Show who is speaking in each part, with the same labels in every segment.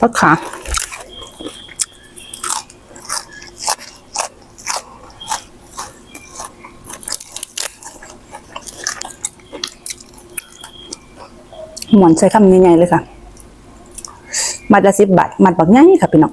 Speaker 1: พักขาหมอนใช้คำง่ายๆเลยค่ะ มัดละสิบบาท มัดบักง่ายค่ะพี่น้อง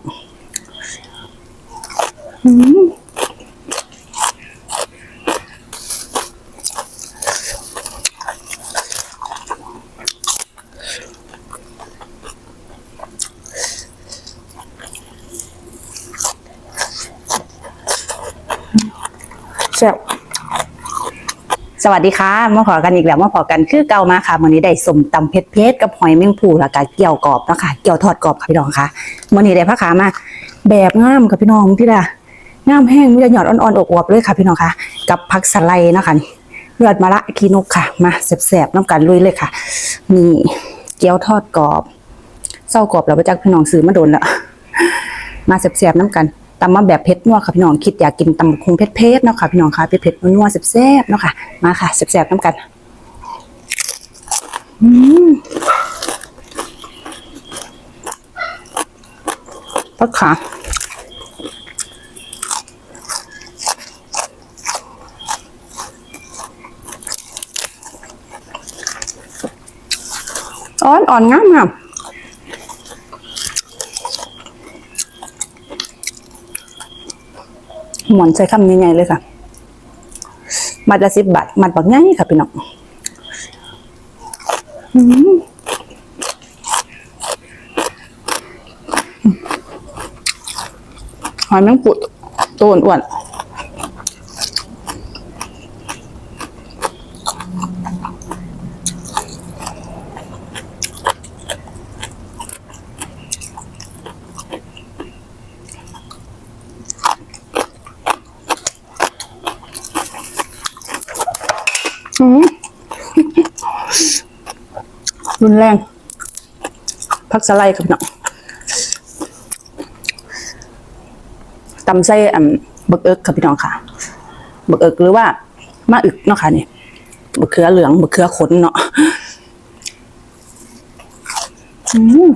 Speaker 1: ซ่บสวัสดีค่ะมาขอกันอีกแล้วมาขอกันคือเก่ามาค่ะวันนี้ได้สมตำเพชรเพชรกับหอยแมงภูแล้วก็เกี่ยวกรอบเนาะคะเกี่ยวทอดกรอบค่ะพี่น้องค่ะวันนี้ได้ผ้าขามาแบบงามค่ะพี่น้องพี่ละงามแห้งมีแต่หยอดอ่อนๆอกอวบเลยค่ะพี่น้องค่ะ กับผักสไลด์นะคะนี่เลือดมะระคีนกค่ะ มาแสบๆน้ำกันลุยเลยค่ะนี่เกี๊ยวทอดกรอบเศร้ากรอบแล้วไปจากพี่น้องซื้อมาโดนละมาแสบๆน้ำกัน ตำมาแบบเผ็ดนัวค่ะพี่น้องคิดอยากกินตำบักคงเผ็ดๆเนาะค่ะพี่น้องค่ะเผ็ดๆนัวๆแสบๆเนาะค่ะมาค่ะแสบๆน้ำกันอืมผักขาอ่อนอ่อนงามงาม หมอนใช้คำใหญ่ๆเลยค่ะ มัดละสิบบาท มัดบักง่ายค่ะพี่น้องหอยแมงปุดตัวอ้วนๆ รุนแรงพักสไลด์ค่ะพี่น้องตำไส้อ่ำบักเอิกค่ะพี่น้องค่ะบักเอิกหรือว่ามาอึกเนาะค่ะนี่บักเขือเหลืองบักเขือขนเนาะอืม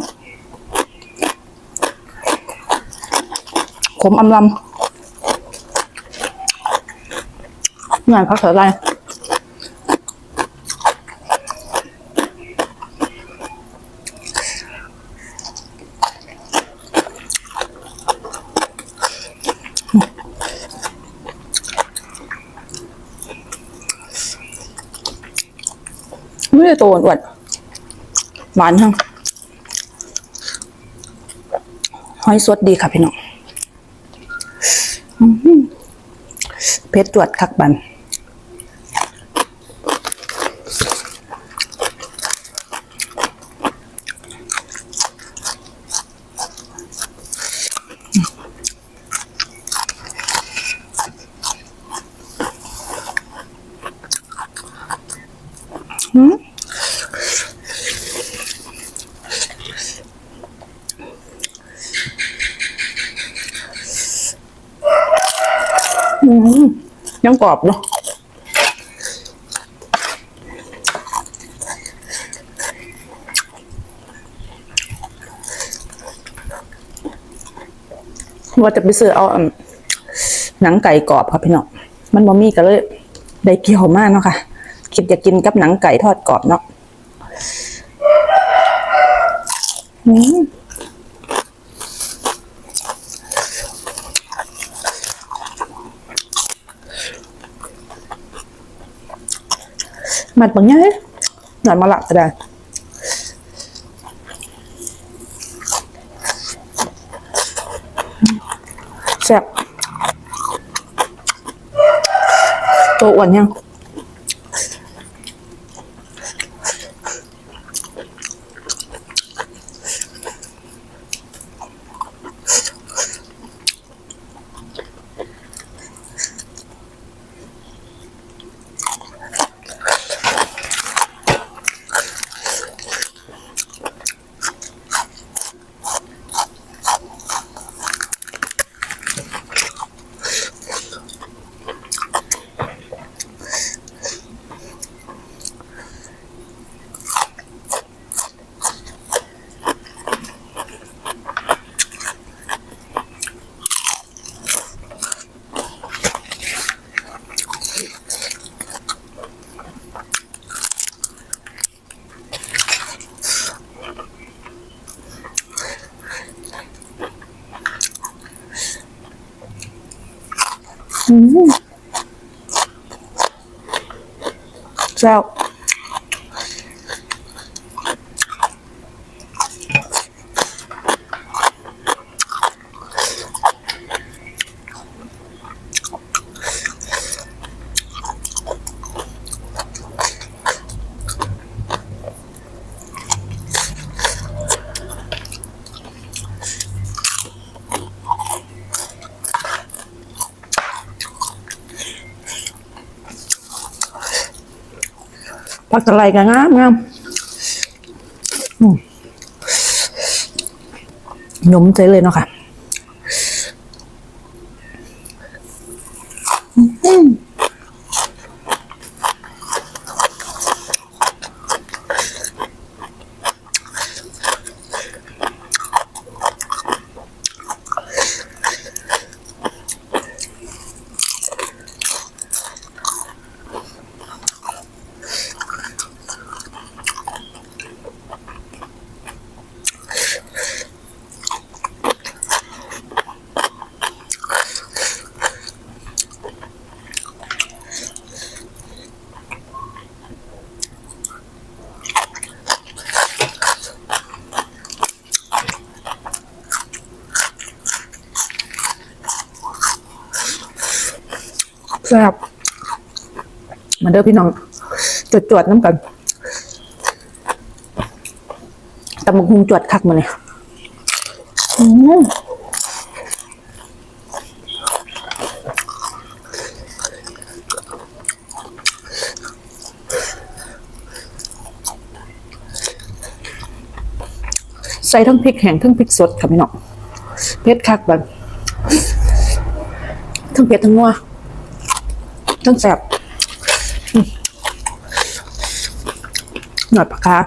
Speaker 1: ขมอำลำนี่พักสไลด์ ไม่ได้โตอ้วนหวานทั้งหอยสดดีค่ะพี่น้องอือหือเพชรตรวจคักบันอืม ยังกรอบเนาะว่าจะไปซื้อเอาหนังไก่กรอบค่ะพี่น้องมันบ่มีก็เลยได้เกี่ยวมากเนาะค่ะ คิดอยากกินกับหนังไก่ทอดกรอบเนาะ อืม มัดบางอย่างเลย แซ่บตัวอ้วนยัง
Speaker 2: อืมแซ่บ ผักตะไลก็งามงามหนมใจเลยเนาะค่ะ แซ่บมาเด้อพี่น้องจวดจวดๆน้ำกันตำบักหุงจวดคักมาเลยอืมใส่ทั้งพริกแห้งทั้งพริกสดค่ะพี่น้องเผ็ดคักแบบทั้งเผ็ดทั้งนัว ต้องแสบหน่อยปากกา